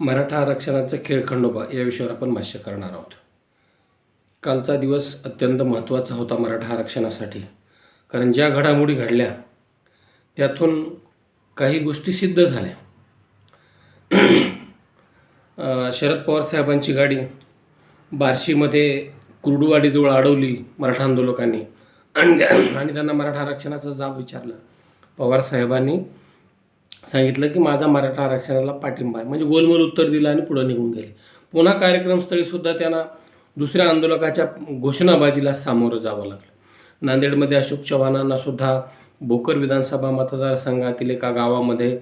मराठा आरक्षणाचा खेळ खंडोबा या विषयावर आपण भाष्य करणार आहोत. कालचा दिवस अत्यंत महत्त्वाचा होता मराठा आरक्षणासाठी. कारण ज्या घडामोडी घडल्या त्यातून काही गोष्टी सिद्ध झाल्या. शरद पवार साहेबांची गाडी बार्शीमध्ये कुर्डुवाडीजवळ अडवली मराठा आंदोलकांनी. आणि आणि त्यांना मराठा आरक्षणाचा जाब विचारला. पवार साहेबांनी सांगितलं की माझा मराठा आरक्षणाला पाठिंबा आहे. म्हणजे गोलमोल उत्तर दिलं आणि पुढं निघून गेले. पुन्हा कार्यक्रमस्थळीसुद्धा त्यांना दुसऱ्या आंदोलकाच्या घोषणाबाजीला सामोरं जावं लागलं. नांदेडमध्ये अशोक चव्हाणांना सुद्धा भोकर विधानसभा मतदारसंघातील एका गावामध्ये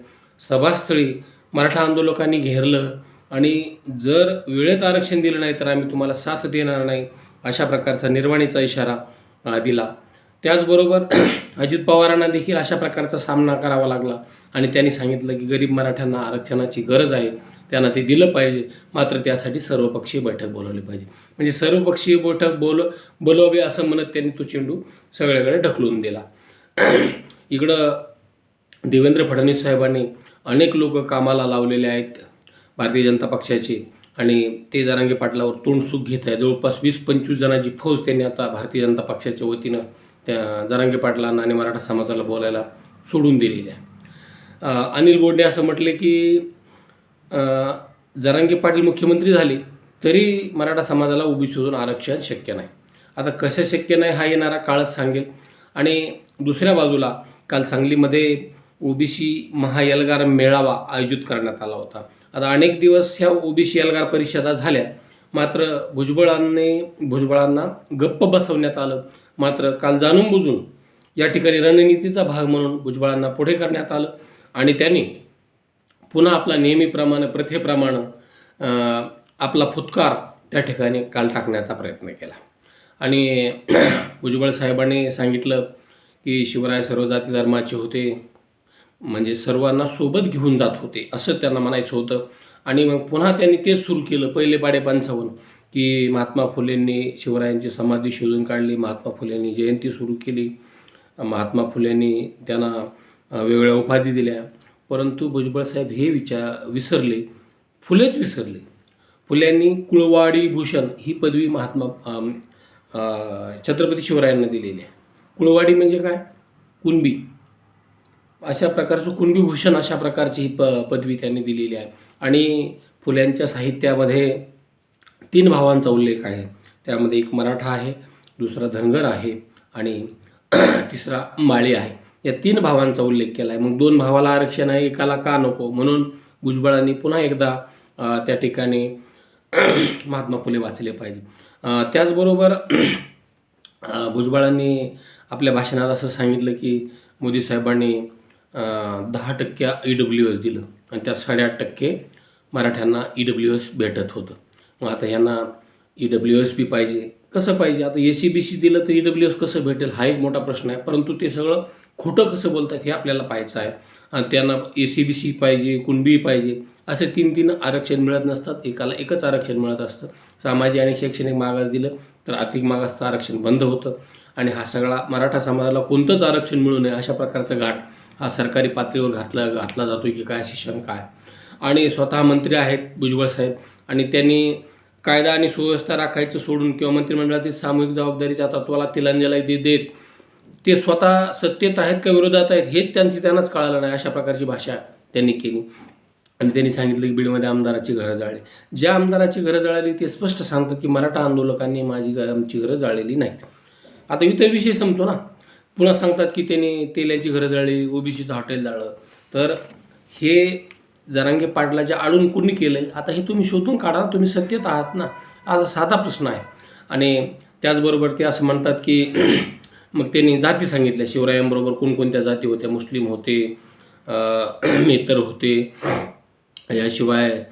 सभास्थळी मराठा आंदोलकांनी घेरलं आणि जर वेळेत आरक्षण दिलं नाही तर आम्ही तुम्हाला साथ देणार नाही अशा प्रकारचा निर्वाणीचा इशारा दिला. त्याचबरोबर अजित पवारांना देखील अशा प्रकारचा सामना करावा लागला. आणि त्यांनी सांगितलं की गरीब मराठ्यांना आरक्षणाची गरज आहे. त्यांना ते दिलं पाहिजे. मात्र त्यासाठी सर्वपक्षीय बैठक बोलवली पाहिजे. म्हणजे सर्वपक्षीय बैठक बोल बोलवावी असं म्हणत त्यांनी तो चेंडू सगळ्याकडे ढकलून दिला. इकडं देवेंद्र फडणवीस साहेबांनी अनेक लोक कामाला लावलेले आहेत. भारतीय जनता पक्षाचे. आणि ते जरांगे पाटलावर तोंडसुख घेत आहे जवळपास वीस पंचवीस जणांची फौज त्यांनी आता भारतीय जनता पक्षाच्या वतीनं त्या जरांगे पाटलांना आणि मराठा समाजाला बोलायला सोडून दिलेली आहे अनिल बोंडे असं म्हटले की जरांगे पाटील मुख्यमंत्री झाले तरी मराठा समाजाला ओबीसीतून आरक्षण शक्य नाही. आता कसं शक्य नाही हा येणारा काळच सांगेल. आणि दुसऱ्या बाजूला काल सांगलीमध्ये ओबीसी महायलगार मेळावा आयोजित करण्यात आला होता. आता अनेक दिवस ह्या ओबीसी एल्गार परिषदा झाल्या मात्र भुजबळांनी भुजबळांना गप्प बसवण्यात आलं. मात्र काल जाणून बुजून या ठिकाणी रणनीतीचा भाग म्हणून भुजबळांना पुढे करण्यात आलं आणि त्यांनी पुन्हा आपला नेहमीप्रमाणे प्रथेप्रमाणे आपला फुतकार त्या ठिकाणी काल टाकण्याचा प्रयत्न केला. आणि भुजबळ साहेबांनी सांगितलं की शिवराय सर्व जाती धर्माचे होते म्हणजे सर्वांना सोबत घेऊन जात होते असं त्यांना म्हणायचं होतं. आणि मग पुन्हा त्यांनी तेच सुरू केलं पहिले पाडे पंचावन्न. की महात्मा फुलेंनी शिवरायांची समाधी शोधून काढली महात्मा फुलेंनी जयंती सुरू केली महात्मा फुलेंनी त्यांना वेगवेगळ्या उपाधी दिल्या. परंतु भुजबळसाहेब हे विचार विसरले फुलेच विसरले. फुल्यांनी कुळवाडी भूषण ही पदवी महात्मा छत्रपती शिवरायांना दिलेली आहे. कुळवाडी म्हणजे काय? कुणबी. अशा प्रकारचं कुणबी भूषण अशा प्रकारची ही प पदवी त्यांनी दिलेली आहे. आणि फुल्यांच्या साहित्यामध्ये तीन भावांचा उल्लेख आहे. त्यामध्ये एक मराठा आहे दुसरा धनगर आहे आणि तिसरा माळी आहे. या तीन भावांचा उल्लेख केला आहे मग दोन भावाला आरक्षण आहे एकाला का नको? म्हणून भुजबळांनी पुन्हा एकदा त्या ठिकाणी महात्मा फुले वाचले पाहिजे. त्याचबरोबर भुजबळांनी आपल्या भाषणात असं सांगितलं की मोदी साहेबांनी दहा टक्के ई डब्ल्यू एस दिलं आणि त्यात साडेआठ टक्के मराठ्यांना ई डब्ल्यू एस भेटत होतं. मग आता ह्यांना ई डब्ल्यू एस पी पाहिजे. कसं पाहिजे? आता ए सी बी सी दिलं तर ई डब्ल्यू एस कसं भेटेल? हा एक मोठा प्रश्न आहे. परंतु ते सगळं खोटं कसं बोलतात हे आपल्याला पाहायचं आहे. आणि त्यांना ए सी बी सी पाहिजे कुणबी पाहिजे असे तीन तीन आरक्षण मिळत नसतात. एकाला एकच आरक्षण मिळत असतं. सामाजिक आणि शैक्षणिक मागास दिलं तर आर्थिक मागासचं आरक्षण बंद होतं. आणि हा सगळा मराठा समाजाला कोणतंच आरक्षण मिळू नये अशा प्रकारचा घाट हा सरकारी पातळीवर घातला घातला जातो की काय अशी शंका आहे. आणि स्वतः मंत्री आहेत भुजबळ साहेब. आणि त्यांनी कायदा आणि सुव्यवस्था राखायचं सोडून किंवा मंत्रिमंडळातील सामूहिक जबाबदारीच्या तत्वाला तिलांजली दे देत ते स्वतः सत्तेत आहेत का विरोधात आहेत हेच त्यांची त्यांनाच कळालं नाही अशा प्रकारची भाषा त्यांनी केली. आणि त्यांनी सांगितलं की बीडमध्ये आमदाराची घरं जाळली. ज्या आमदाराची घरं जाळली ते स्पष्ट सांगतात की मराठा आंदोलकांनी माझी घर आमची घरं जाळलेली नाही आता इतर विषय संपतो ना. पुन्हा सांगतात की त्यांनी तेलाची घरं जाळली ओबीसीचं हॉटेल जाळलं. तर हे जरांगे पाटलाच्या आडून कुणी केलं आहे आता हे तुम्ही शोधून काढा तुम्ही सत्यत आहात ना. आज साधा प्रश्न आहे. आणि त्याचबरोबर ते असं म्हणतात की मग त्यांनी जाती सांगितल्या. शिवरायांबरोबर कोणकोणत्या जाती होत्या? मुस्लिम होते मेतर होते. याशिवाय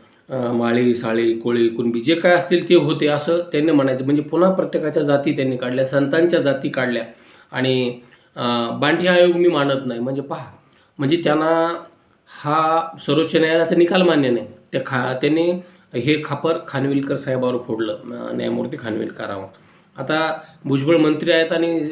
माळी साळी कोळी कुणबी जे काय असतील ते होते. असं त्यांनी म्हणायचं. म्हणजे पुन्हा प्रत्येकाच्या जाती त्यांनी काढल्या. संतांच्या जाती काढल्या. आणि बांठी आयोग मी मानत नाही. म्हणजे पहा. म्हणजे त्यांना हा सर्वोच्च न्यायालयाचा निकाल मान्य नाही. त्या खा त्यांनी हे खापर खानविलकर साहेबावर फोडलं न्यायमूर्ती खानविलकरावर आता भुजबळ मंत्री आहेत आणि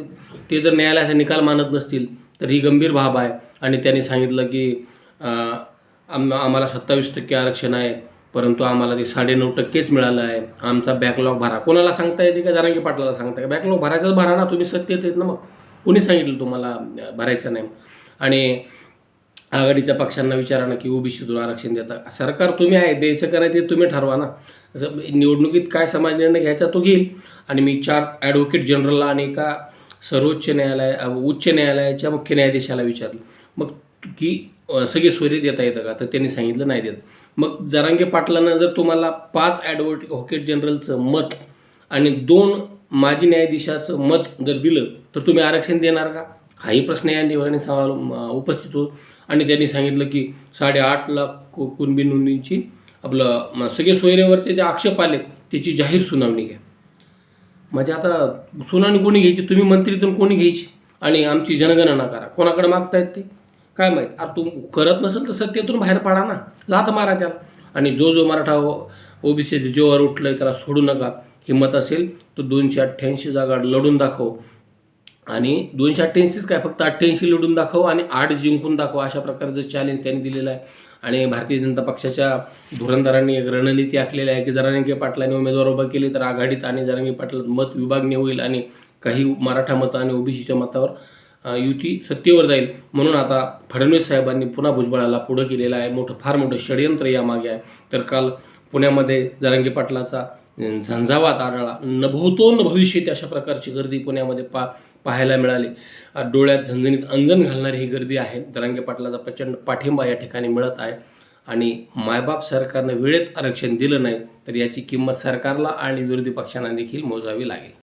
ते जर न्यायालयाचा निकाल मानत नसतील तर ही गंभीर बाब आहे. आणि त्यांनी सांगितलं की आम आम्हाला सत्तावीस टक्के आरक्षण आहे परंतु आम्हाला ते साडेनऊ टक्केच मिळालं आहे. आमचा बॅकलॉग भरा. कोणाला सांगता येते का? जारांगी पाटलाला सांगता का? बॅकलॉग भरायचाच भरा ना तुम्ही सत्य येत ना मग. कोणी सांगितलं तुम्हाला भरायचं नाही? आणि आघाडीच्या पक्षांना विचारा ना की ओबीसीतून आरक्षण देता. सरकार तुम्ही आहे द्यायचं का नाही ते तुम्ही ठरवा ना. असं निवडणुकीत काय समाज निर्णय घ्यायचा तो घेईल. आणि मी चार ॲडव्होकेट जनरलला आणि एका सर्वोच्च न्यायालय उच्च न्यायालयाच्या मुख्य न्यायाधीशाला विचारलं. मग की सगळे सगळी देता येतं का? तर त्यांनी सांगितलं नाही देत. मग जरांगे पाटलांना जर तुम्हाला पाच ॲडव्होकेट जनरलचं मत आणि दोन माजी न्यायाधीशाचं मत जर दिलं तर तुम्ही आरक्षण देणार का? हाही प्रश्न या ठिकाणी सवाल उपस्थित होतो. आणि त्यांनी सांगितलं की साडेआठ लाख कु- कुणबी नोंदींची आपलं सगळे सोयरेवरचे जे आक्षेप आले त्याची जाहीर सुनावणी घ्या. म्हणजे आता सुनावणी कोणी घ्यायची? तुम्ही मंत्रीतून कोणी घ्यायची? आणि आमची जनगणना करा. कोणाकडे मागतायत ते? काय माहीत? अरे तुम करत नसेल तर सत्तेतून बाहेर पाडा ना. लात मारा त्याला. आणि जो जो मराठा ओबीसी जोवर उठलं त्याला सोडू नका. हिंमत असेल तर दोनशे अठ्ठ्याऐंशी जागा लढून दाखव. आणि दोनशे अठ्ठ्याऐंशीच काय फक्त अठ्ठ्याऐंशी लढून दाखव आणि आठ जिंकून दाखव अशा प्रकारचं चॅलेंज त्यांनी दिलेलं आहे. आणि भारतीय जनता पक्षाच्या धुरंधरांनी एक रणनीती आखलेली आहे की जरांगे पाटलांनी उमेदवार उभा केले तर आघाडीत आणि जरांगे पाटलात मत विभागणी होईल आणि काही मराठा मतं आणि ओबीसीच्या मतावर युती सत्तेवर जाईल. म्हणून आता फडणवीस साहेबांनी पुन्हा भुजबळाला पुढं केलेलं आहे. मोठं फार मोठं षडयंत्र यामागे आहे. तर काल पुण्यामध्ये जरांगे पाटलाचा झंझावात आढळला. नभोतोन भविष्यात अशा प्रकारची गर्दी पुण्यामध्ये पा पाहायला मिळाली. डोळ्यात झणझणीत अंजन घालणारी ही गर्दी आहे. दरांगे पाटलाचा प्रचंड पाठिंबा या ठिकाणी मिळत आहे. आणि मायबाप सरकारनं वेळेत आरक्षण दिलं नाही तर याची किंमत सरकारला आणि विरोधी पक्षांना देखील मोजावी लागेल.